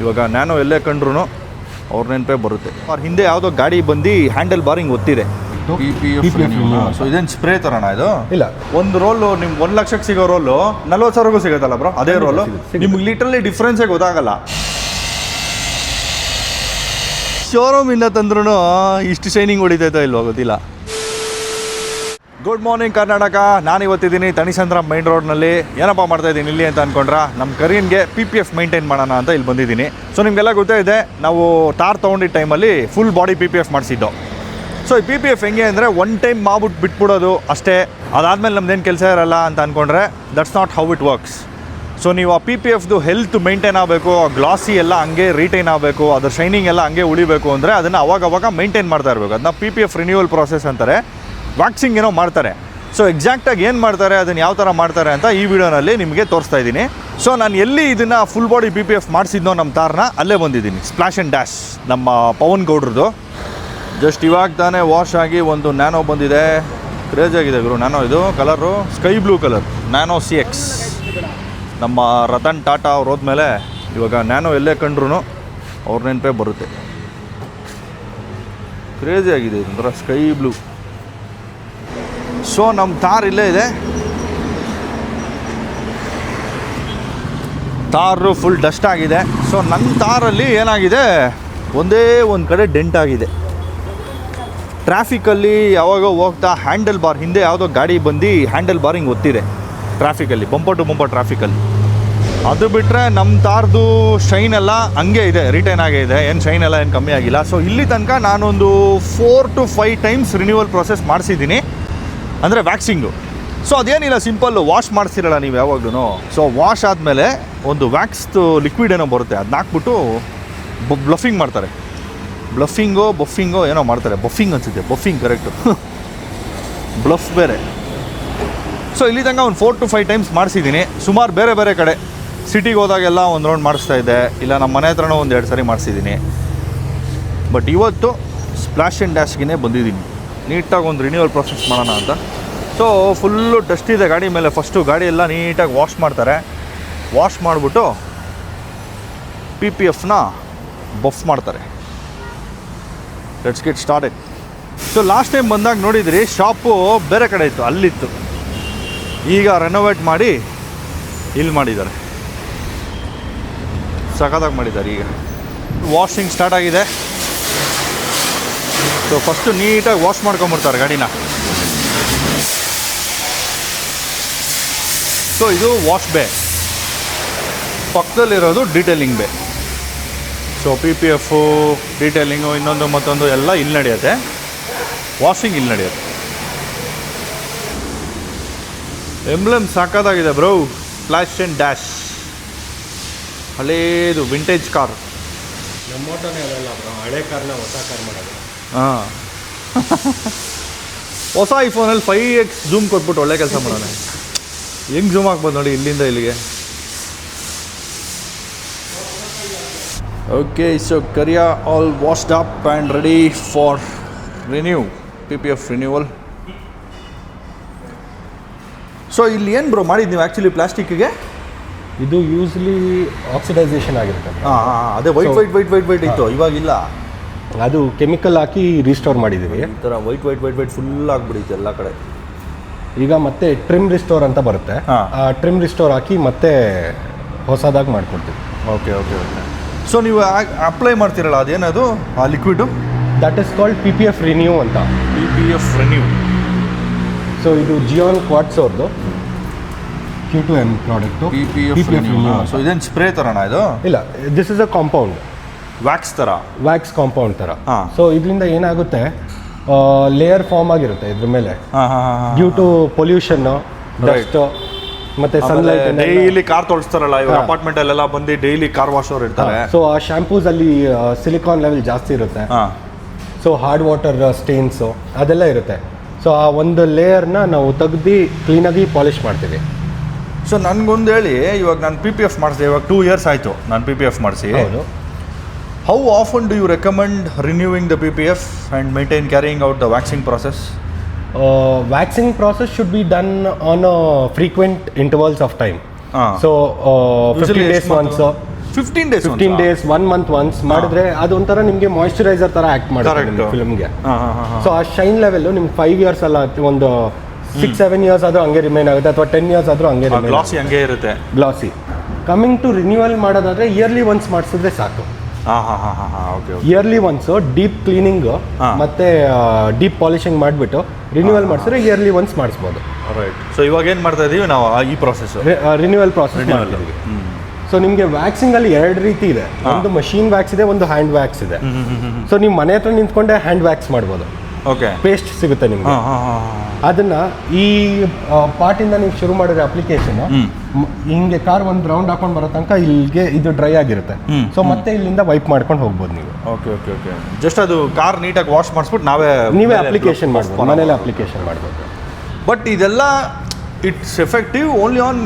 ಇವಾಗ ನಾನು ಎಲ್ಲೇ ಕಂಡ್ರು ಅವ್ರ ನೆನಪೇ ಬರುತ್ತೆ. ಅವ್ರ ಹಿಂದೆ ಯಾವುದೋ ಗಾಡಿ ಬಂದು ಹ್ಯಾಂಡಲ್ ಬಾರಿಂಗ್ ಒತ್ತಿದೆ. ಸೊ ಇದೇನು ಸ್ಪ್ರೇ ತರೋಣ ಇದು? ಇಲ್ಲ. ಒಂದು ರೋಲು ನಿಮ್ಗೆ ಒಂದು ಲಕ್ಷಕ್ಕೆ ಸಿಗೋ ರೋಲು ನಲ್ವತ್ತು ಸಾವಿರಗೂ ಸಿಗುತ್ತಲ್ಲ ಬ್ರೋ ಅದೇ ರೋಲು ನಿಮ್ಗೆ ಲಿಟ್ರಲಿ ಡಿಫ್ರೆನ್ಸ್ ಗೊತ್ತಾಗಲ್ಲ. ಶೋರೂಮಿಂದ ತಂದ್ರೂ ಇಷ್ಟು ಶೈನಿಂಗ್ ಹೊಡಿತೈತೋ ಇಲ್ವೋ ಗೊತ್ತಿಲ್ಲ. ಗುಡ್ ಮಾರ್ನಿಂಗ್ ಕರ್ನಾಟಕ ನಾನು ಇವತ್ತಿದ್ದೀನಿ ತಣಿಸಂದ್ರ ಮೈನ್ ರೋಡ್ನಲ್ಲಿ ಏನಪ್ಪ ಮಾಡ್ತಾ ಇದ್ದೀನಿ ಇಲ್ಲಿ ಅಂತ ಅನ್ಕೊಂಡ್ರ ನಮ್ಮ ಕರೀನ್ಗೆ ಪಿ ಪಿ ಎಫ್ ಮೈಂಟೈನ್ ಮಾಡೋಣ ಅಂತ ಇಲ್ಲಿ ಬಂದಿದ್ದೀನಿ. ಸೊ ನಿಮಗೆಲ್ಲ ಗೊತ್ತೇ ಇದೆ, ನಾವು ಟಾರ್ ತೊಗೊಂಡಿದ್ದ ಟೈಮಲ್ಲಿ full body P P F ಮಾಡಿಸಿದ್ದು. ಸೊ ಈ ಪಿ ಪಿ ಎಫ್ ಹೆಂಗೆ ಅಂದರೆ ಒನ್ ಟೈಮ್ ಮಾಡ್ಬಿಟ್ಟು ಬಿಟ್ಬಿಡೋದು ಅಷ್ಟೇ. ಅದಾದಮೇಲೆ ನಮ್ದೇನು ಕೆಲಸ ಇರಲ್ಲ ಅಂತ ಅಂದ್ಕೊಂಡ್ರೆ that's not how it works so ನೀವು ಆ ಪಿ ಪಿ ಎಫ್ದು ಹೆಲ್ತ್ ಮೇಂಟೈನ್ ಆಗಬೇಕು, ಆ ಗ್ಲಾಸಿ ಎಲ್ಲ ಹಂಗೆ ರಿಟೈನ್ ಆಗಬೇಕು, ಅದ್ರ ಶೈನಿಂಗ್ ಎಲ್ಲ ಹಂಗೆ ಉಳಿಬೇಕು ಅಂದರೆ ಅದನ್ನು ಅವಾಗವಾಗ ಅವಾಗ ಮೇಂಟೈನ್ ಮಾಡ್ತಾ ಇರಬೇಕು. ಅದನ್ನ P P F renewal process ಅಂತಾರೆ. ವ್ಯಾಕ್ಸಿಂಗ್ ಏನೋ ಮಾಡ್ತಾರೆ. ಸೊ ಎಕ್ಸಾಕ್ಟಾಗಿ ಏನು ಮಾಡ್ತಾರೆ, ಅದನ್ನು ಯಾವ ಥರ ಮಾಡ್ತಾರೆ ಅಂತ ಈ ವಿಡಿಯೋನಲ್ಲಿ ನಿಮಗೆ ತೋರಿಸ್ತಾ ಇದ್ದೀನಿ. ಸೊ ನಾನು ಎಲ್ಲಿ ಇದನ್ನು full body B P F ಮಾಡಿಸಿದ್ನೋ ನಮ್ಮ ತಾರನ್ನ ಅಲ್ಲೇ ಬಂದಿದ್ದೀನಿ. ಸ್ಪ್ಲಾಶ್ ಆ್ಯಂಡ್ ಡ್ಯಾಶ್ ನಮ್ಮ ಪವನ್ ಗೌಡ್ರದ್ದು ಜಸ್ಟ್ ಇವಾಗ ತಾನೇ ವಾಶ್ ಆಗಿ ಒಂದು ನ್ಯಾನೋ ಬಂದಿದೆ. ಕ್ರೇಜ್ ಆಗಿದೆ ಗುರು ನ್ಯಾನೋ ಇದು colour sky blue colour Nano C X ನಮ್ಮ ರತನ್ ಟಾಟಾ ಅವ್ರು ಹೋದ್ಮೇಲೆ ಇವಾಗ ನ್ಯಾನೋ ಎಲ್ಲೇ ಕಂಡ್ರೂ ಅವ್ರ ನೆನಪೇ ಬರುತ್ತೆ. ಕ್ರೇಜಿ ಆಗಿದೆ ಇದೊಂಥರ ಸ್ಕೈ ಬ್ಲೂ ಸೊ ನಮ್ಮ ತಾರ್ ಇಲ್ಲೇ ಇದೆ. ತಾರು ಫುಲ್ ಡಸ್ಟ್ ಆಗಿದೆ. ಸೊ ನನ್ನ ತಾರಲ್ಲಿ ಏನಾಗಿದೆ? ಒಂದೇ ಒಂದು ಕಡೆ ಡೆಂಟ್ ಆಗಿದೆ. ಟ್ರಾಫಿಕಲ್ಲಿ ಯಾವಾಗ ಹೋಗ್ತಾ ಹ್ಯಾಂಡಲ್ ಬಾರ್ ಹಿಂದೆ ಯಾವುದೋ ಗಾಡಿ ಬಂದು ಹ್ಯಾಂಡಲ್ ಬಾರಿಂಗ್ ಒತ್ತಿದೆ. ಟ್ರಾಫಿಕಲ್ಲಿ ಬಂಪರ್ ಟು ಬಂಪರ್ ಟ್ರಾಫಿಕಲ್ಲಿ ಅದು ಬಿಟ್ಟರೆ ನಮ್ಮ ತಾರ್ದು ಶೈನ್ ಎಲ್ಲ ಹಂಗೆ ಇದೆ ರಿಟೈನ್ ಆಗೇ ಇದೆ. ಏನು ಶೈನ್ ಎಲ್ಲ ಏನು ಕಮ್ಮಿ ಆಗಿಲ್ಲ. ಸೊ ಇಲ್ಲಿ ತನಕ ನಾನೊಂದು four to five times renewal process ಮಾಡಿಸಿದ್ದೀನಿ. ಅಂದರೆ ವ್ಯಾಕ್ಸಿಂಗು ಸೊ ಅದೇನಿಲ್ಲ ಸಿಂಪಲ್ಲು ವಾಶ್ ಮಾಡಿಸಿರಲ್ಲ ನೀವು ಯಾವಾಗ್ಲೂ ಸೊ ವಾಶ್ ಆದಮೇಲೆ ಒಂದು ವ್ಯಾಕ್ಸ್ದು ಲಿಕ್ವಿಡ್ ಏನೋ ಬರುತ್ತೆ ಅದನ್ನ ಹಾಕ್ಬಿಟ್ಟು ಬ್ಲಫಿಂಗ್ ಮಾಡ್ತಾರೆ. ಬ್ಲಫಿಂಗೋ ಬಫಿಂಗೋ ಏನೋ ಮಾಡ್ತಾರೆ. ಬಫಿಂಗ್ ಅನ್ಸುತ್ತೆ ಬಫಿಂಗ್ ಕರೆಕ್ಟು ಬ್ಲಫ್ ಬೇರೆ. ಸೊ ಇಲ್ಲಿ ತನಕ ಒಂದು ಫೋರ್ ಟು ಫೈವ್ ಟೈಮ್ಸ್ ಮಾಡಿಸಿದ್ದೀನಿ. ಸುಮಾರು ಬೇರೆ ಬೇರೆ ಕಡೆ. ಸಿಟಿಗೆ ಹೋದಾಗೆಲ್ಲ ಒಂದು ರೌಂಡ್ ಮಾಡಿಸ್ತಾ ಇದ್ದೆ. ಇಲ್ಲ ನಮ್ಮ ಮನೆ ಹತ್ರನೂ ಒಂದು ಎರಡು ಸಾರಿ ಮಾಡಿಸಿದ್ದೀನಿ. ಬಟ್ ಇವತ್ತು ಸ್ಪ್ಲಾಶ್ ಆ್ಯಂಡ್ ಡ್ಯಾಶ್ಗೆ ಬಂದಿದ್ದೀನಿ. ನೀಟಾಗಿ ಒಂದು ರಿನ್ಯೂವಲ್ ಪ್ರೊಸೆಸ್ ಮಾಡೋಣ ಅಂತ. ಸೊ ಫುಲ್ಲು ಡಸ್ಟ್ ಇದೆ ಗಾಡಿ ಮೇಲೆ. ಫಸ್ಟು ಗಾಡಿ ಎಲ್ಲ ನೀಟಾಗಿ ವಾಶ್ ಮಾಡ್ತಾರೆ. ವಾಶ್ ಮಾಡಿಬಿಟ್ಟು ಪಿ ಪಿ ಎಫ್ನ ಬಫ್ ಮಾಡ್ತಾರೆ. Let's get started so last time ಬಂದಾಗ ನೋಡಿದ್ರಿ ಶಾಪು ಬೇರೆ ಕಡೆ ಇತ್ತು, ಅಲ್ಲಿತ್ತು. ಈಗ ರೆನೋವೇಟ್ ಮಾಡಿ ಇಲ್ಲಿ ಮಾಡಿದ್ದಾರೆ. ಸಖತ್ತಾಗಿ ಮಾಡಿದ್ದಾರೆ ಈಗ. ವಾಷಿಂಗ್ ಸ್ಟಾರ್ಟ್ ಆಗಿದೆ. ಸೊ ಫಸ್ಟು ನೀಟಾಗಿ ವಾಶ್ ಮಾಡ್ಕೊಂಬಿಡ್ತಾರೆ ಗಾಡಿನ. ಸೊ ಇದು wash bay ಪಕ್ಕದಲ್ಲಿರೋದು detailing bay so P P F detailing ಇನ್ನೊಂದು ಮತ್ತೊಂದು ಎಲ್ಲ ಇಲ್ಲಿ ನಡೆಯುತ್ತೆ. ವಾಷಿಂಗ್ ಇಲ್ಲಿ ನಡೆಯುತ್ತೆ. ಎಂಬ್ಲಮ್ ಸಾಕಾದಾಗಿದೆ ಬ್ರೋ ಫ್ಲಾಶ್ ಆ್ಯಂಡ್ ಡ್ಯಾಶ್ ಹಳೇದು ವಿಂಟೇಜ್ ಕಾರ್ ನಮ್ಮ ಹಳೆ ಕಾರ್ನ ಹೊಸ ಕಾರ್ ಮಾಡೋದು. ಹಾಂ. ಹೊಸ ಐಫೋನಲ್ಲಿ ಫೈ ಎಕ್ಸ್ ಜೂಮ್ ಕೊಟ್ಬಿಟ್ಟು ಒಳ್ಳೆ ಕೆಲಸ ಮಾಡೋಣ. ಹೆಂಗೆ ಜೂಮ್ ಆಗ್ಬೋದು ನೋಡಿ ಇಲ್ಲಿಂದ ಇಲ್ಲಿಗೆ. Okay so Kariya all washed up and ready for renew P P F renewal so ಇಲ್ಲಿ ಏನು ಬ್ರೋ ಮಾಡಿದ್ದು ನೀವು ಆ್ಯಕ್ಚುಲಿ ಪ್ಲಾಸ್ಟಿಕ್ಗೆ ಇದು ಯೂಸ್ಲಿ ಆಕ್ಸಿಡೈಸೇಷನ್ ಆಗಿರುತ್ತೆ. ಹಾಂ ಹಾಂ ಅದೇ white white white white white ಇತ್ತು ಇವಾಗಿಲ್ಲ. ಅದು ಕೆಮಿಕಲ್ ಹಾಕಿ ರೀಸ್ಟೋರ್ ಮಾಡಿದ್ದೀವಿ. ಈ ಥರ white white white white full ಆಗಿಬಿಡುತ್ತೆ ಎಲ್ಲ ಕಡೆ. ಈಗ ಮತ್ತೆ ಟ್ರಿಮ್ ರಿಸ್ಟೋರ್ ಅಂತ ಬರುತ್ತೆ. ಹಾ. ಆ ಟ್ರಿಮ್ ರಿಸ್ಟೋರ್ ಹಾಕಿ ಮತ್ತೆ ಹೊಸದಾಗಿ ಮಾಡಿಕೊಡ್ತೀವಿ. ಓಕೆ ಓಕೆ ಓಕೆ ಸೊ ನೀವು ಅಪ್ಲೈ ಮಾಡ್ತೀರಲ್ಲ ಅದೇನದು? ಆ liquid that is called P P F renew ಅಂತ. P P F renew so ಇದು ಜಿಯೋನ್ ಕ್ವಾಟ್ಸ್ ಅವ್ರದ್ದು Q two M product P P F renew so ಇದೇನು ಸ್ಪ್ರೇ ಥರನಾ ಇದು? ಇಲ್ಲ this is a compound wax ಥರ ವ್ಯಾಕ್ಸ್ ಕಾಂಪೌಂಡ್ ಥರ. So ಇದರಿಂದ ಏನಾಗುತ್ತೆ ಲೇಯರ್ ಫಾರ್ಮ್ ಆಗಿರುತ್ತೆ ಇದ್ರ ಮೇಲೆ. ಡ್ಯೂ ಟು ಪೊಲ್ಯೂಷನ್ ಡಸ್ಟ್ ಮತ್ತೆ ಸನ್ಲೈಟ್ ಡೈಲಿ ಕಾರ್ ತೊಳಸ್ತಾರಲ್ಲ ಇವಾಗ ಅಪಾರ್ಟ್ಮೆಂಟ್ ಅಪಾರ್ಟ್ಮೆಂಟಲ್ಲೆಲ್ಲ ಬಂದು ಡೈಲಿ ಕಾರ್ ವಾಶ್ ಅವ್ರು ಇರ್ತಾರೆ. ಸೊ ಆ ಶಾಂಪೂಸ್ ಅಲ್ಲಿ ಸಿಲಿಕಾನ್ ಲೆವೆಲ್ ಜಾಸ್ತಿ ಇರುತ್ತೆ. ಸೊ ಹಾರ್ಡ್ ವಾಟರ್ ಸ್ಟೇನ್ಸು ಅದೆಲ್ಲ ಇರುತ್ತೆ. ಸೊ ಆ ಒಂದು ಲೇಯರ್ನ ನಾವು ತೆಗ್ದು ಕ್ಲೀನಾಗಿ ಪಾಲಿಷ್ ಮಾಡ್ತೀವಿ. ಸೊ ನನಗೊಂದು ಹೇಳಿ ಇವಾಗ ನಾನು ಪಿ ಪಿ ಎಫ್ ಮಾಡಿಸಿದೆ ಇವಾಗ ಟೂ ಇಯರ್ಸ್ ಆಯಿತು ನಾನು ಪಿ ಪಿ ಎಫ್ ಮಾಡಿಸಿ. ಹೌದು. How often do you recommend renewing the P P F and maintain carrying out the waxing process waxing process should be done on frequent intervals of time ಹಾಂ so fifty days once fifteen days fifteen days one month once ಮಾಡಿದ್ರೆ ಅದೊಂಥರ ನಿಮಗೆ moisturiser ತರ act Correct. ಮಾಡುತ್ತೆ ಫಿಲ್ಮ್ಗೆ so ಆ shine level ನಿಮ್ಗೆ five years ಅಲ್ಲ ಒಂದು ಸಿಕ್ಸ್ ಸೆವೆನ್ ಇಯರ್ಸ್ ಆದ್ರೂ ಹಂಗೆ ರಿಮೈನ್ ಆಗುತ್ತೆ ಅಥವಾ ಟೆನ್ ಇಯರ್ಸ್ ಆದ್ರೂ ಹಂಗೆ ರಿಮೈನ್ ಗ್ಲಾಸಿ ಹಂಗೆ ಇರುತ್ತೆ. ಗ್ಲಾಸಿ ಕಮಿಂಗ್ ಟು ರಿನ್ಯೂವಲ್ ಮಾಡೋದಾದ್ರೆ ಇಯರ್ಲಿ ಒನ್ಸ್ ಮಾಡಿಸಿದ್ರೆ ಸಾಕು. ಹಾಂ ಹಾಂ ಹಾಂ ಹಾಂ ಹಾಂ okay okay yearly once deep cleaning ಮತ್ತೆ ಡೀಪ್ ಪಾಲಿಶಿಂಗ್ ಮಾಡಿಬಿಟ್ಟು ರಿನ್ಯೂವಲ್ ಮಾಡಿಸಿದ್ರೆ ಇಯರ್ಲಿ ಒನ್ಸ್ ಮಾಡಿಸ್ಬೋದು. ರೈಟ್ ಸೊ ಇವಾಗ ಏನು ಮಾಡ್ತಾ ಇದೀವಿ ನಾವು ಈ ಪ್ರಾಸೆಸ್ ರಿನ್ಯೂವಲ್ ಪ್ರಾಸೆಸ್ ಸೊ ನಿಮಗೆ ವ್ಯಾಕ್ಸಿಂಗ್ ಅಲ್ಲಿ ಎರಡು ರೀತಿ ಇದೆ. ಒಂದು ಮಷೀನ್ ವ್ಯಾಕ್ಸ್ ಇದೆ ಒಂದು ಹ್ಯಾಂಡ್ ವ್ಯಾಕ್ಸ್ ಇದೆ. ಸೊ ನೀವು ಮನೆ ಹತ್ರ ನಿಂತ್ಕೊಂಡೆ ಹ್ಯಾಂಡ್ ವ್ಯಾಕ್ಸ್ ಮಾಡ್ಬೋದು. ಓಕೆ ಪೇಸ್ಟ್ ಸಿಗುತ್ತೆ ನಿಮ್ಗೆ. ಅದನ್ನ ಈ ಪಾಟಿಂದ ನೀವು ಶುರು ಮಾಡಿದ್ರೆ ಅಪ್ಲಿಕೇಶನ್ ಹಿಂಗೆ ಕಾರ್ ಒಂದು ರೌಂಡ್ ಹಾಕೊಂಡು ಬರೋ ತನಕ ಇಲ್ಲಿಗೆ ಇದು ಡ್ರೈ ಆಗಿರುತ್ತೆ. ಸೊ ಮತ್ತೆ ಇಲ್ಲಿಂದ ವೈಪ್ ಮಾಡ್ಕೊಂಡು ಹೋಗ್ಬೋದು ನೀವು. ಓಕೆ ಓಕೆ ಓಕೆ ಜಸ್ಟ್ ಅದು ಕಾರ್ ನೀಟಾಗಿ ವಾಶ್ ಮಾಡಿಸ್ಬಿಟ್ಟು ನಾವೇ ನೀವೇ ಅಪ್ಲಿಕೇಶನ್ ಮಾಡ್ಬೋದು ಮನೇಲಿ ಅಪ್ಲಿಕೇಶನ್ ಮಾಡ್ಬೋದು. ಬಟ್ ಇದೆಲ್ಲ it's effective only on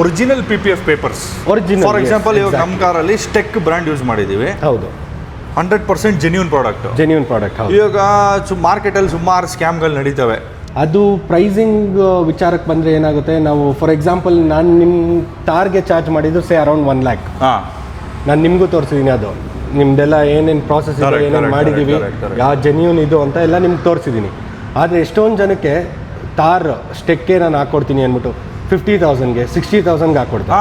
original P P F papers original for example ಇವಾಗ ನಮ್ಮ. ಕಾರಲ್ಲಿ ಸ್ಟೆಕ್ ಬ್ರ್ಯಾಂಡ್ ಯೂಸ್ ಮಾಡಿದ್ದೀವಿ. ಹೌದು. Hundred percent genuine product genuine product ಇವಾಗ ಸು ಮಾರ್ಕೆಟಲ್ಲಿ ಸುಮಾರು ಸ್ಕ್ಯಾಮ್ಗಳು ನಡೀತವೆ. ಅದು ಪ್ರೈಸಿಂಗ್ ವಿಚಾರಕ್ಕೆ ಬಂದರೆ ಏನಾಗುತ್ತೆ ನಾವು ಫಾರ್ ಎಕ್ಸಾಂಪಲ್ ನಾನು ನಿಮ್ಮ ಟಾರ್ಗೆ ಚಾರ್ಜ್ ಮಾಡಿದ್ರು ಸೇ ಅರೌಂಡ್ ಒನ್ ಲ್ಯಾಕ್ ಹಾಂ. ನಾನು ನಿಮಗೂ ತೋರಿಸಿದ್ದೀನಿ ಅದು. ನಿಮ್ದೆಲ್ಲ ಏನೇನು ಪ್ರಾಸೆಸ್ ಇದೆ ಏನೇನು ಮಾಡಿದ್ದೀವಿ. ಯಾವ ಜೆನ್ಯೂನ್ ಇದು ಅಂತ ಎಲ್ಲ ನಿಮ್ಗೆ ತೋರಿಸಿದ್ದೀನಿ ಆದರೆ ಎಷ್ಟೊಂದು ಜನಕ್ಕೆ ಟಾರ್ ಸ್ಟೆಕ್ಕೆ ನಾನು ಹಾಕ್ಕೊಡ್ತೀನಿ ಅಂದ್ಬಿಟ್ಟು ಫಿಫ್ಟಿ ತೌಸಂಡ್ಗೆ ಸಿಕ್ಸ್ಟಿ ತೌಸಂಡ್ಗೆ ಹಾಕ್ಕೊಡ್ತೀನಿ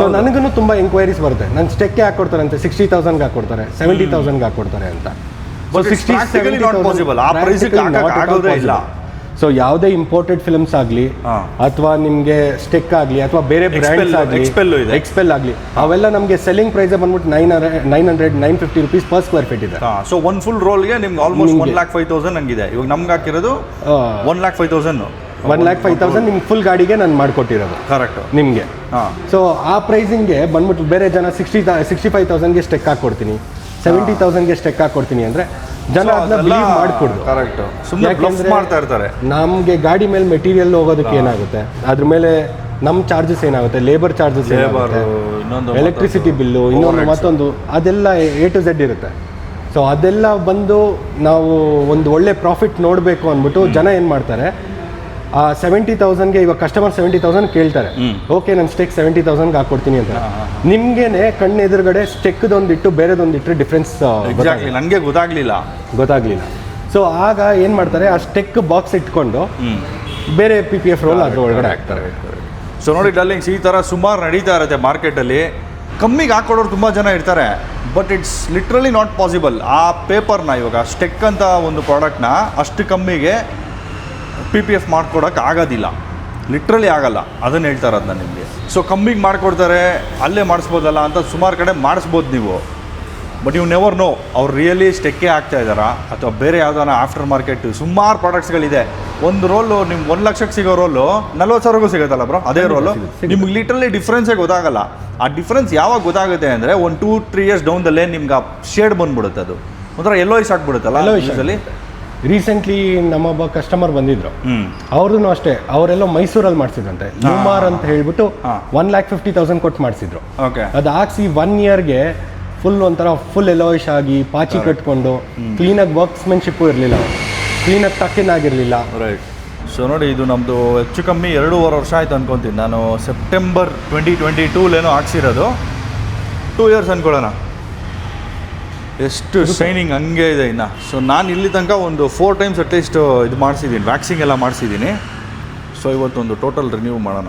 ಸೊ ನನಗೂ ತುಂಬ ಎಂಕ್ವೈರೀಸ್ ಬರುತ್ತೆ. ನಾನು ಸ್ಟೆಕ್ಕೆ ಅಂತ ಸಿಕ್ಸ್ಟಿ ತೌಸಂಡ್ಗೆ ಹಾಕೊಡ್ತಾರೆ ಸೆವೆಂಟಿ ತೌಸಂಡ್ಗೆ ಹಾಕೊಡ್ತಾರೆ ಅಂತ. ಸೊ ಯಾವುದೇ ಇಂಪೋರ್ಟೆಡ್ ಫಿಲ್ಮ್ಸ್ ಆಗಲಿ. ಅಥವಾ ನಿಮಗೆ ಸ್ಟೆಕ್ ಆಗಲಿ ಅಥವಾ ಬೇರೆ ಬ್ರ್ಯಾಂಡ್ಸ್ ಆಗಲಿ ಎಕ್ಸ್ಪೆಲ್ ಆಗಲಿ ಅವೆಲ್ಲ ನಮಗೆ ಸೆಲ್ಲಿಂಗ್ ಪ್ರೈಸ್ ಬಂದ್ಬಿಟ್ಟು nine nine hundred nine fifty rupees per square feet ಇದೆ. ಸೊ ಒನ್ ಫುಲ್ ರೋಲ್ಗೆ ನಿಮ್ಗೆ almost one. Lakh five thousand ಹಂಗಿದೆ. ಇವಾಗ ನಮ್ಗೆ ಹಾಕಿರೋದು one lakh five thousand one lakh five thousand ನಿಮ್ಗೆ ಫುಲ್ ಗಾಡಿಗೆ ನಾನು ಮಾಡಿಕೊಟ್ಟಿರೋದು. ಕರೆಕ್ಟ್ ನಿಮಗೆ. ಸೊ ಆ ಪ್ರೈಸಿಂಗ್ಗೆ ಬಂದ್ಬಿಟ್ಟು ಬೇರೆ ಜನ ಸಿಕ್ಸ್ಟಿ ಸಿಕ್ಸ್ಟಿ ಫೈವ್ ತೌಸಂಡ್ಗೆ ಸ್ಟೆಕ್ ಹಾಕ್ಕೊಡ್ತೀನಿ ಸೆವೆಂಟಿ ತೌಸಂಡ್ಗೆ ಸ್ಟೆಕ್ ಹಾಕ್ಕೊಡ್ತೀನಿ ಅಂದರೆ ಜನ ಅದನ್ನ ಬಿಲೀವ್ ಮಾಡಿಕೊಡ್ದು. ಕರೆಕ್ಟ್ ಸುಮ್ಮನೆ ಮಾಡ್ತಾ ಇರ್ತಾರೆ. ನಮಗೆ ಗಾಡಿ ಮೇಲೆ ಮೆಟೀರಿಯಲ್ ಹೋಗೋದಕ್ಕೆ ಏನಾಗುತ್ತೆ? ಅದ್ರ ಮೇಲೆ ನಮ್ಮ ಚಾರ್ಜಸ್ ಏನಾಗುತ್ತೆ? ಲೇಬರ್ ಚಾರ್ಜಸ್ ಏನಾಗುತ್ತೆ? ಎಲೆಕ್ಟ್ರಿಸಿಟಿ ಬಿಲ್ಲು ಇನ್ನೊಂದು ಮತ್ತೊಂದು ಅದೆಲ್ಲ ಎ ಟು ಝೆಡ್ ಇರುತ್ತೆ. ಸೊ ಅದೆಲ್ಲ ಬಂದು ನಾವು ಒಂದು ಒಳ್ಳೆ ಪ್ರಾಫಿಟ್ ನೋಡಬೇಕು ಅಂದ್ಬಿಟ್ಟು ಜನ ಏನು ಮಾಡ್ತಾರೆ? ಆ ಸೆವೆಂಟಿ ತೌಸಂಡ್ಗೆ ಇವಾಗ ಕಸ್ಟಮರ್ ಸೆವೆಂಟಿ ತೌಸಂಡ್ ಕೇಳ್ತಾರೆ. ಓಕೆ ನಾನು ಸ್ಟೆಕ್ ಸೆವೆಂಟಿ ತೌಸಂಡ್ಗೆ ಹಾಕ್ಕೊಡ್ತೀನಿ ಅಂತ. ನಿಮ್ಗೇನೆ ಕಣ್ಣು ಎದುರುಗಡೆ ಸ್ಟೆಕ್ದೊಂದಿಟ್ಟು ಬೇರೆದೊಂದಿಟ್ಟು ಡಿಫ್ರೆನ್ಸ್ ನನಗೆ ಗೊತ್ತಾಗ್ಲಿಲ್ಲ. ಗೊತ್ತಾಗ್ಲಿಲ್ಲ. ಸೊ ಆಗ ಏನು ಮಾಡ್ತಾರೆ ಆ ಸ್ಟೆಕ್ ಬಾಕ್ಸ್ ಇಟ್ಕೊಂಡು ಬೇರೆ ಪಿ ಪಿ ಎಫ್ ರೋಲ್ ಅದ್ರ ಒಳಗಡೆ ಹಾಕ್ತಾರೆ. ಸೊ ನೋಡಿ ಡಾರ್ಲಿಂಗ್ಸ್ ಈ ಥರ ಸುಮಾರು ನಡೀತಾ ಇರುತ್ತೆ ಮಾರ್ಕೆಟಲ್ಲಿ ಕಮ್ಮಿಗೆ ಹಾಕೊಡೋರು ತುಂಬ ಜನ ಇರ್ತಾರೆ. But it's literally not possible ಆ ಪೇಪರ್ನ ಇವಾಗ ಸ್ಟೆಕ್ ಅಂತ ಒಂದು ಪ್ರಾಡಕ್ಟ್ನ ಅಷ್ಟು ಕಮ್ಮಿಗೆ ಪಿ ಪಿ ಎಫ್ ಮಾಡ್ಕೊಡೋಕೆ ಆಗೋದಿಲ್ಲ. ಲಿಟ್ರಲಿ ಆಗಲ್ಲ. ಅದನ್ನು ಹೇಳ್ತಾ ಇರೋದು ನಾನು ನಿಮಗೆ. ಸೊ ಕಮ್ಮಿಗೆ ಮಾಡಿಕೊಡ್ತಾರೆ ಅಲ್ಲೇ ಮಾಡಿಸ್ಬೋದಲ್ಲ ಅಂತ ಸುಮಾರು ಕಡೆ ಮಾಡಿಸ್ಬೋದು ನೀವು. ಬಟ್ ಯು ನೆವರ್ ನೋ ಅವ್ರು ರಿಯಲಿ ಸ್ಟೆಕ್ಕೇ ಆಗ್ತಾ ಇದ್ದಾರಾ? ಅಥವಾ ಬೇರೆ ಯಾವ್ದಾರ ಆಫ್ಟರ್ ಮಾರ್ಕೆಟ್ ಸುಮಾರು ಪ್ರಾಡಕ್ಟ್ಸ್ಗಳಿದೆ ಒಂದು ರೋಲು ನಿಮ್ಗೆ ಒಂದು ಲಕ್ಷಕ್ಕೆ ಸಿಗೋ ರೋಲು ನಲ್ವತ್ತು ಸಾವಿರಗೂ ಸಿಗುತ್ತಲ್ಲ ಬ್ರೋ ಅದೇ ರೋಲು. ನಿಮ್ಗೆ ಲಿಟ್ರಲಿ ಡಿಫ್ರೆನ್ಸೇ ಗೊತ್ತಾಗಲ್ಲ. ಆ ಡಿಫ್ರೆನ್ಸ್ ಯಾವಾಗ ಗೊತ್ತಾಗುತ್ತೆ ಅಂದರೆ ಒಂದು ಟೂ ತ್ರೀ ಇಯರ್ಸ್ ಡೌನ್ ದಲ್ಲೇ ನಿಮ್ಗೆ ಆ ಶೇಡ್ ಬಂದ್ಬಿಡುತ್ತೆ ಅದು. ಒಂಥರ ಎಲ್ಲೋ ಇಸ್ ಆಗ್ಬಿಡುತ್ತಲ್ಲ ಯೂಸಲಿ ರೀಸೆಂಟ್ಲಿ ನಮ್ಮೊಬ್ಬ ಕಸ್ಟಮರ್ ಬಂದಿದ್ರು. ಅವ್ರದ್ದು ಅಷ್ಟೇ ಅವರೆಲ್ಲ ಮೈಸೂರಲ್ಲಿ ಮಾಡಿಸಿದ್ರಂತೆ ಯುಮಾರ್ ಅಂತ ಹೇಳ್ಬಿಟ್ಟು. ಒನ್ ಲ್ಯಾಕ್ ಫಿಫ್ಟಿ ತೌಸಂಡ್ ಕೊಟ್ಟು ಮಾಡಿಸಿದ್ರು. ಓಕೆ ಅದು ಹಾಕ್ಸಿ ಒನ್ ಇಯರ್ಗೆ ಫುಲ್ ಒಂಥರ ಫುಲ್ ಎಲೋಯಿಶ್ ಆಗಿ ಪಾಚಿ ಕಟ್ಕೊಂಡು ಕ್ಲೀನಾಗಿ ವರ್ಕ್ಸ್ಮೆನ್ಶಿಪ್ಪು ಇರಲಿಲ್ಲ. ಕ್ಲೀನಾಗಿ ಟಕ್ಕಿನ್ ಆಗಿರಲಿಲ್ಲ. ರೈಟ್ ಸೊ ನೋಡಿ ಇದು ನಮ್ಮದು ಹೆಚ್ಚು ಕಮ್ಮಿ ಎರಡೂವರೆ ವರ್ಷ ಆಯ್ತು ಅನ್ಕೊತೀನಿ. ನಾನು ಸೆಪ್ಟೆಂಬರ್ ಟ್ವೆಂಟಿ ಟ್ವೆಂಟಿ ಟೂಲೇನೋ ಹಾಕ್ಸಿರೋದು. ಟೂ ಇಯರ್ಸ್ ಅನ್ಕೊಳ್ಳೋಣ. ಎಷ್ಟು ಶೈನಿಂಗ್ ಹಂಗೆ ಇದೆ ಇನ್ನು. ಸೊ ನಾನು ಇಲ್ಲಿ ತನಕ ಒಂದು ಫೋರ್ ಟೈಮ್ಸ್ ಅಟ್ಲೀಸ್ಟ್ ಇದು ಮಾಡಿಸಿದ್ದೀನಿ. ವ್ಯಾಕ್ಸಿಂಗ್ ಎಲ್ಲ ಮಾಡಿಸಿದ್ದೀನಿ. ಸೊ ಇವತ್ತೊಂದು ಟೋಟಲ್ ರಿನ್ಯೂ ಮಾಡೋಣ.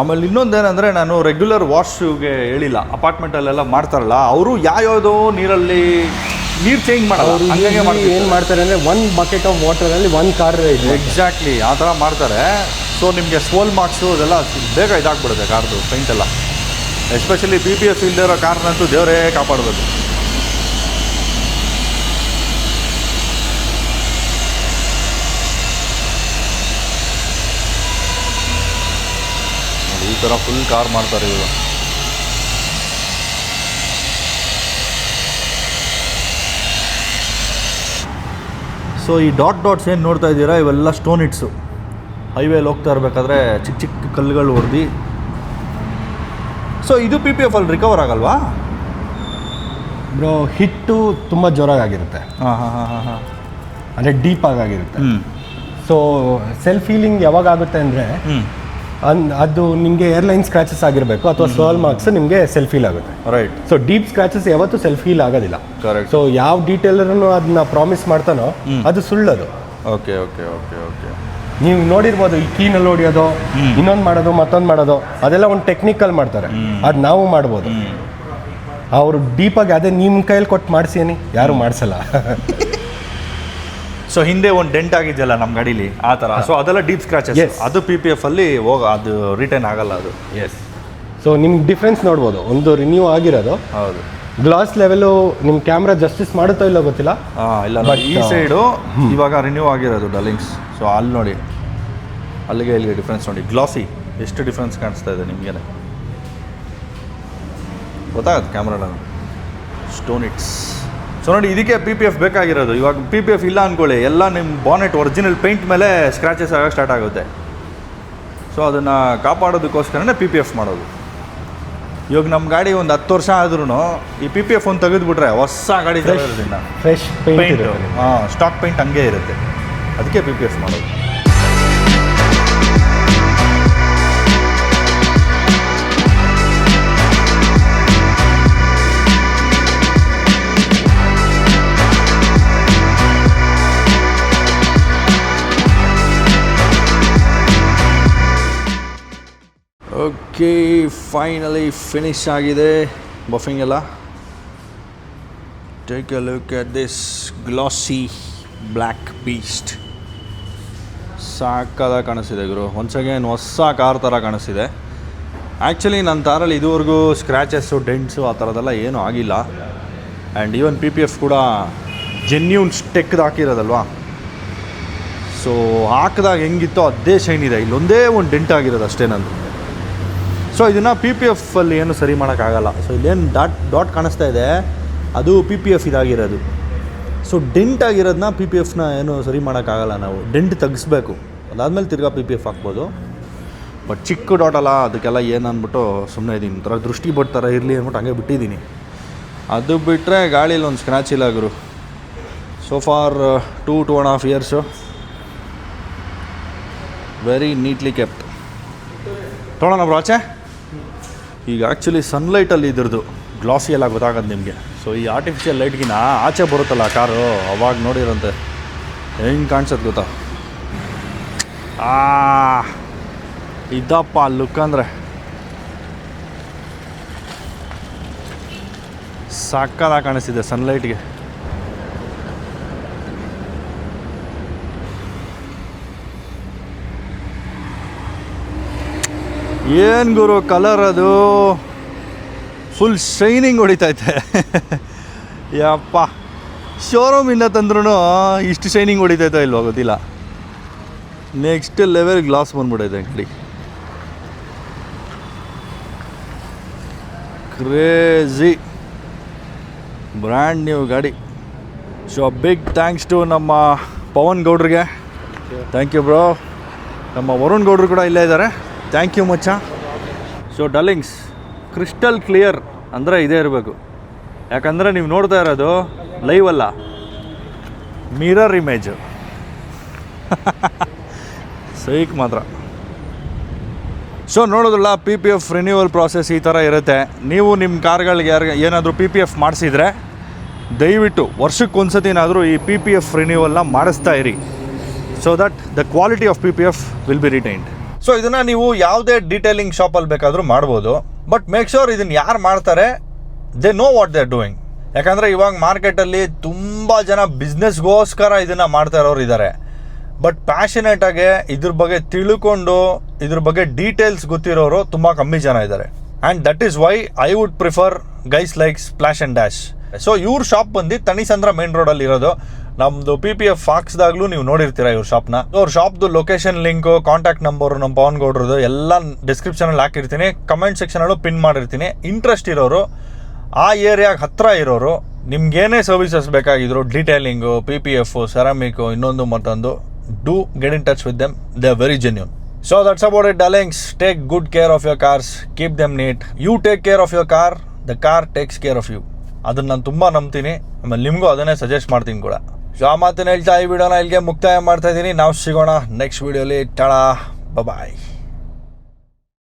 ಆಮೇಲೆ ಇನ್ನೊಂದೇನೆಂದರೆ ನಾನು ರೆಗ್ಯುಲರ್ ವಾಶ್ಗೆ ಹೇಳಿಲ್ಲ. ಅಪಾರ್ಟ್ಮೆಂಟಲ್ಲೆಲ್ಲ ಮಾಡ್ತಾರಲ್ಲ ಅವರು ಯಾವ್ಯಾವುದೋ ನೀರಲ್ಲಿ ನೀರು ಚೇಂಜ್ ಮಾಡೋರು ಹಂಗಾಗಿ ಏನು ಮಾಡ್ತಾರೆ ಅಂದರೆ ಒನ್ ಬಕೆಟ್ ಆಫ್ ವಾಟರಲ್ಲಿ ಒನ್ ಕಾರ್ ಎಕ್ಸಾಕ್ಟ್ಲಿ ಆ ಥರ ಮಾಡ್ತಾರೆ. ಸೊ ನಿಮಗೆ ಸ್ಪೋಲ್ ಮಾರ್ಕ್ಸು ಅದೆಲ್ಲ ಬೇಗ ಇದಾಗ್ಬಿಡುತ್ತೆ ಕಾರ್ದು ಪೈಂಟ್ ಎಲ್ಲ. ಎಸ್ಪೆಷಲಿ ಬಿ ಪಿ ಎಫ್ ಇಲ್ಲದೆ ಇರೋ ಕಾರ್ನಂತೂ ದೇವರೇ ಕಾಪಾಡಬೇಕು. ಈ ಥರ ಫುಲ್ ಕಾರ್ ಮಾಡ್ತಾರೆ ಇವರು. ಸೊ ಈ ಡಾಟ್ ಡಾಟ್ಸ್ ಏನು ನೋಡ್ತಾ ಇದ್ದೀರಾ? ಇವೆಲ್ಲ ಸ್ಟೋನ್ ಇಟ್ಸು ಹೈವೇಲಿ ಹೋಗ್ತಾ ಇರಬೇಕಾದ್ರೆ ಚಿಕ್ಕ ಚಿಕ್ಕ ಕಲ್ಲುಗಳು ಹೊಡೆದು ಸೊ ಇದು ಪಿ ಪಿ ಎಫ್ ಅಲ್ಲಿ ರಿಕವರ್ ಆಗಲ್ವಾ? ಬ್ರೋ ಹಿಟ್ಟು ತುಂಬ ಜೋರಾಗಿರುತ್ತೆ ಹಾಂ ಹಾಂ ಹಾಂ ಹಾಂ ಹಾಂ. ಅಂದರೆ ಡೀಪ್ ಆಗಿರುತ್ತೆ. ಸೊ ಸೆಲ್ಫ್ ಹೀಲಿಂಗ್ ಯಾವಾಗ ಆಗುತ್ತೆ ಅಂದರೆ ಅನ್ ಅದು ನಿಮಗೆ ಏರ್ಲೈನ್ ಸ್ಕ್ರಾಚಸ್ ಆಗಿರಬೇಕು ಅಥವಾ ಸ್ವಾಲ್ ಮಾರ್ಕ್ಸ್ ನಿಮಗೆ ಸೆಲ್ಫ್ ಹೀಲ್ ಆಗುತ್ತೆ. ರೈಟ್ ಸೊ ಡೀಪ್ ಸ್ಕ್ರಾಚಸ್ ಯಾವತ್ತೂ ಸೆಲ್ಫ್ ಹೀಲ್ ಆಗೋದಿಲ್ಲ. ಕರೆಕ್ಟ್ ಸೊ ಯಾವ ಡೀಟೇಲರ್ನು ಅದನ್ನ ಪ್ರಾಮಿಸ್ ಮಾಡ್ತಾನೋ ಅದು ಸುಳ್ಳದು. ಓಕೆ ಓಕೆ ಓಕೆ ಓಕೆ ನೀವು ನೋಡಿರ್ಬೋದು ಈ ಕೀನಲ್ಲಿ ಹೊಡಿಯೋದು ಇನ್ನೊಂದು ಮಾಡೋದು ಮತ್ತೊಂದು ಮಾಡೋದು ಅದೆಲ್ಲ ಒಂದು ಟೆಕ್ನಿಕಲ್ ಮಾಡ್ತಾರೆ. ಅದು ನಾವು ಮಾಡ್ಬೋದು. ಅವರು ಡೀಪಾಗಿ ಅದೇ ನಿಮ್ಮ ಕೈಯಲ್ಲಿ ಕೊಟ್ಟು ಮಾಡಿಸೇನಿ ಯಾರು ಮಾಡಿಸಲ್ಲ. ಸೊ ಹಿಂದೆ ಒಂದು ಡೆಂಟ್ ಆಗಿದೆಯಲ್ಲ ನಮ್ಮ ಗಾಡೀಲಿ ಆ ಥರ. ಸೊ ಅದೆಲ್ಲ ಡೀಪ್ ಸ್ಕ್ರಾಚಸ್. ಅದು ಪಿ ಪಿ ಎಫ್ ಅಲ್ಲಿ ಹೋಗ ಅದು ರಿಟರ್ನ್ ಆಗಲ್ಲ ಅದು. ಎಸ್ ಸೊ ನಿಮ್ಗೆ ಡಿಫ್ರೆನ್ಸ್ ನೋಡ್ಬೋದು. ಒಂದು ರಿನ್ಯೂ ಆಗಿರೋದು. ಹೌದು. ಗ್ಲಾಸ್ ಲೆವೆಲು ನಿಮ್ಮ ಕ್ಯಾಮ್ರಾ ಜಸ್ಟಿಸ್ ಮಾಡುತ್ತೋ ಇಲ್ಲೋ ಗೊತ್ತಿಲ್ಲ. ಇಲ್ಲ ಈ ಸೈಡು ಇವಾಗ ರಿನ್ಯೂ ಆಗಿರೋದು ಡಲಿಂಗ್ಸ್ ಸೊ ಅಲ್ಲಿ ನೋಡಿ. ಅಲ್ಲಿಗೆ ಇಲ್ಲಿಗೆ ಡಿಫ್ರೆನ್ಸ್ ನೋಡಿ. ಗ್ಲಾಸಿ ಎಷ್ಟು ಡಿಫ್ರೆನ್ಸ್ ಕಾಣಿಸ್ತಾ ಇದೆ ನಿಮಗೇನೆ ಗೊತ್ತಾಗತ್ತೆ ಕ್ಯಾಮ್ರಾನ ಸ್ಟೋನ್ ಇಟ್ಸ್ ಸೊ ನೋಡಿ ಇದಕ್ಕೆ ಪಿ ಪಿ ಎಫ್ ಬೇಕಾಗಿರೋದು. ಇವಾಗ ಪಿ ಪಿ ಎಫ್ ಇಲ್ಲ ಅಂದ್ಕೊಳ್ಳಿ ಎಲ್ಲ ನಿಮ್ಮ ಬಾನೆಟ್ ಒರಿಜಿನಲ್ ಪೇಂಟ್ ಮೇಲೆ ಸ್ಕ್ರ್ಯಾಚಸ್ ಆಗೋಕ್ಕೆ ಸ್ಟಾರ್ಟ್ ಆಗುತ್ತೆ. ಸೊ ಅದನ್ನು ಕಾಪಾಡೋದಕ್ಕೋಸ್ಕರನೇ ಪಿ ಪಿ ಎಫ್ ಮಾಡೋದು. ಇವಾಗ ನಮ್ಮ ಗಾಡಿ ಒಂದು ಹತ್ತು ವರ್ಷ ಆದ್ರೂ ಈ ಪಿ ಪಿ ಎಫ್ ಒಂದು ತೆಗೆದುಬಿಟ್ರೆ ಹೊಸ ಗಾಡಿ ಫ್ರೆಶ್ ಪೇಂಟ್ ಹಾಂ ಸ್ಟಾಕ್ ಪೇಂಟ್ ಹಂಗೆ ಇರುತ್ತೆ. ಅದಕ್ಕೆ ಪಿ ಪಿ ಎಫ್ ಮಾಡೋದು. ಓಕೆ ಫೈನಲಿ ಫಿನಿಶ್ ಆಗಿದೆ ಬಫಿಂಗ್ ಎಲ್ಲ take a look at this glossy black beast ಸಾಕಾದ ಕಾಣಿಸ್ತಿದೆ ಗುರು. ಒನ್ಸ್ ಅಗೇನ್ ಹೊಸ ಕಾರ್ ಥರ ಕಾಣಿಸ್ತಿದೆ. ಆ್ಯಕ್ಚುಲಿ ನನ್ನ ತಾರಲ್ಲಿ ಇದುವರೆಗೂ ಸ್ಕ್ರ್ಯಾಚಸ್ಸು ಡೆಂಟ್ಸು ಆ ಥರದ್ದೆಲ್ಲ ಏನೂ ಆಗಿಲ್ಲ. And even P P F ಕೂಡ ಜೆನ್ಯೂನ್ ಸ್ಟೆಕ್ದು ಹಾಕಿರೋದಲ್ವಾ? ಸೊ ಹಾಕಿದಾಗ ಹೆಂಗಿತ್ತೋ ಅದೇ ಶೈನ್ ಇದೆ. ಇಲ್ಲೊಂದೇ ಒಂದು ಡೆಂಟ್ ಆಗಿರೋದು ಅಷ್ಟೇ ನಂದು. ಸೊ ಇದನ್ನು ಪಿ ಪಿ ಎಫಲ್ಲಿ ಏನು ಸರಿ ಮಾಡೋಕ್ಕಾಗಲ್ಲ. ಸೊ ಇಲ್ಲೇನು ಡಾಟ್ ಡಾಟ್ ಕಾಣಿಸ್ತಾ ಇದೆ. ಅದು ಪಿ ಪಿ ಎಫ್ ಇದಾಗಿರೋದು. ಸೊ ಡೆಂಟ್ ಆಗಿರೋದನ್ನ ಪಿ ಪಿ ಎಫ್ನ ಏನು ಸರಿ ಮಾಡೋಕ್ಕಾಗಲ್ಲ ನಾವು. ಡೆಂಟ್ ತೆಗಿಸ್ಬೇಕು. ಅದಾದಮೇಲೆ ತಿರ್ಗಾ ಪಿ ಪಿ ಎಫ್ ಹಾಕ್ಬೋದು. ಬಟ್ ಚಿಕ್ಕ ಡಾಟ್ ಅಲ್ಲ, ಅದಕ್ಕೆಲ್ಲ ಏನು ಅಂದ್ಬಿಟ್ಟು ಸುಮ್ಮನೆ ಇದ್ದೀನಿ ಒಂಥರ ದೃಷ್ಟಿ ಥರ ಇರಲಿ ಅಂದ್ಬಿಟ್ಟು ಹಂಗೆ ಬಿಟ್ಟಿದ್ದೀನಿ ಅದು ಬಿಟ್ಟರೆ ಗಾಳಿಯಲ್ಲಿ ಒಂದು ಸ್ಕ್ರ್ಯಾಚ್ ಇಲ್ಲ ಗುರು. So for two to and half years very neatly kept ತೊಗೊಳೋಣ ಬ್ರಾಚೆ ಈಗ ಆ್ಯಕ್ಚುಲಿ ಸನ್ಲೈಟಲ್ಲಿ ಇದ್ರದ್ದು ಗ್ಲಾಸಿ ಎಲ್ಲ ಗೊತ್ತಾಗೋದು ನಿಮಗೆ. ಸೊ ಈ ಆರ್ಟಿಫಿಷಿಯಲ್ ಲೈಟ್ಗಿನ ಆಚೆ ಬರುತ್ತಲ್ಲ ಕಾರು? ಅವಾಗ ನೋಡಿರಂತೆ. ಹೆಂಗೆ ಕಾಣಿಸೋದು ಗೊತ್ತಾ? ಆ, ಇದಪ್ಪ ಲುಕ್ ಅಂದರೆ. ಸಕ್ಕದಾಗ ಕಾಣಿಸ್ತಿದೆ ಸನ್ಲೈಟ್ಗೆ ಏನು ಗುರು ಕಲರ್ ಅದು? ಫುಲ್ ಶೈನಿಂಗ್ ಹೊಡಿತೈತೆ ಯಪ್ಪ. ಶೋರೂಮಿಂದ ತಂದ್ರೂ ಇಷ್ಟು ಶೈನಿಂಗ್ ಹೊಡಿತೈತೋ ಇಲ್ವೋ ಗೊತ್ತಿಲ್ಲ. ನೆಕ್ಸ್ಟ್ ಲೆವೆಲ್ ಗ್ಲಾಸ್ ಬಂದ್ಬಿಡೈತೆ ಗಾಡಿ. ಕ್ರೇಜಿ ಬ್ರ್ಯಾಂಡ್ ನ್ಯೂ ಗಾಡಿ. ಸೊ ಬಿಗ್ ಥ್ಯಾಂಕ್ಸ್ ಟು ನಮ್ಮ ಪವನ್ ಗೌಡ್ರಿಗೆ. ಥ್ಯಾಂಕ್ ಯು ಬ್ರೋ ನಮ್ಮ ವರುಣ್ ಗೌಡ್ರು ಕೂಡ ಇಲ್ಲೇ ಇದ್ದಾರೆ. ಥ್ಯಾಂಕ್ ಯು ಮಚ್ಚ. ಸೊ ಡಲಿಂಗ್ಸ್ ಕ್ರಿಸ್ಟಲ್ ಕ್ಲಿಯರ್ ಅಂದರೆ ಇದೇ ಇರಬೇಕು. ಯಾಕಂದರೆ ನೀವು ನೋಡ್ತಾ ಇರೋದು ಲೈವ್ ಅಲ್ಲ ಮಿರರ್ ಇಮೇಜು ಸೈಕ್ ಮಾತ್ರ. ಸೊ ನೋಡೋದಿಲ್ಲ P P F renewal process ಈ ಥರ ಇರುತ್ತೆ. ನೀವು ನಿಮ್ಮ ಕಾರ್ಗಳಿಗೆ ಯಾರಿಗೆ, ಏನಾದರೂ ಪಿ ಪಿ ಎಫ್ ಮಾಡಿಸಿದರೆ, ದಯವಿಟ್ಟು ವರ್ಷಕ್ಕೊಂದ್ಸತಿನಾದರೂ ಈ ಪಿ ಪಿ ಎಫ್ ರಿನ್ಯೂವಲ್ನ ಮಾಡಿಸ್ತಾ ಇರಿ. So that the quality of P P F will be retained so ಇದನ್ನು ನೀವು ಯಾವುದೇ ಡೀಟೇಲಿಂಗ್ ಶಾಪಲ್ಲಿ ಬೇಕಾದರೂ ಮಾಡ್ಬೋದು. ಬಟ್ ಮೇಕ್ ಶೋರ್ ಇದನ್ನು ಯಾರು ಮಾಡ್ತಾರೆ they know what they are doing ಯಾಕಂದರೆ ಇವಾಗ ಮಾರ್ಕೆಟಲ್ಲಿ ತುಂಬ ಜನ ಬಿಸ್ನೆಸ್ಗೋಸ್ಕರ ಇದನ್ನು ಮಾಡ್ತಾ ಇರೋರು ಇದ್ದಾರೆ ಬಟ್ ಪ್ಯಾಷನೇಟ್ ಆಗಿ ಇದ್ರ ಬಗ್ಗೆ ತಿಳ್ಕೊಂಡು, ಇದ್ರ ಬಗ್ಗೆ ಡೀಟೇಲ್ಸ್ ಗೊತ್ತಿರೋರು ತುಂಬ ಕಮ್ಮಿ ಜನ ಇದ್ದಾರೆ and that is why I would prefer guys like splash and dash so ಇವ್ರ ಶಾಪ್ ಬಂದು ತಣಿಸಂದ್ರ ಮೇನ್ ರೋಡಲ್ಲಿ ಇರೋದು. ನಮ್ಮದು ಪಿ ಪಿ ಎಫ್ ಫಾಕ್ಸ್ದಾಗ್ಲೂ ನೀವು ನೋಡಿರ್ತೀರ ಇವ್ರ ಶಾಪ್ನ ಅವ್ರ ಶಾಪ್ದು ಲೊಕೇಶನ್ ಲಿಂಕ್ ಕಾಂಟ್ಯಾಕ್ಟ್ ನಂಬರ್ ನಮ್ಮ ಪವನ್ ಗೌಡ್ರದ್ದು ಎಲ್ಲ ಡಿಸ್ಕ್ರಿಪ್ಷನ್ ಅಲ್ಲಿ ಹಾಕಿರ್ತೀನಿ. ಕಮೆಂಟ್ ಸೆಕ್ಷನಲ್ಲೂ ಪಿನ್ ಮಾಡಿರ್ತೀನಿ. ಇಂಟ್ರೆಸ್ಟ್ ಇರೋರು, ಆ ಏರಿಯಾಗೆ ಹತ್ರ ಇರೋರು, ನಿಮ್ಗೇನೇ services ಬೇಕಾಗಿದ್ರು detailing P P F ceramic ಇನ್ನೊಂದು ಮತ್ತೊಂದು do get in touch with them they are very genuine so that's about it darlings take good care of your cars keep them neat you take care of your car the car takes care of you ಅದನ್ನು ನಾನು ತುಂಬ ನಂಬ್ತೀನಿ. ಆಮೇಲೆ ನಿಮಗೂ ಅದನ್ನೇ suggest ಮಾಡ್ತೀನಿ ಕೂಡ. So ಆ ಮಾತನ್ನ ಹೇಳ್ತಾ ಈ ವಿಡಿಯೋನ ಇಲ್ಲಿಗೆ ಮುಕ್ತಾಯ ಮಾಡ್ತಾ ಇದ್ದೀನಿ. ನಾವು ಸಿಗೋಣ ನೆಕ್ಸ್ಟ್ ವಿಡಿಯೋಲಿ ಟಳಾ ಬಾಯ್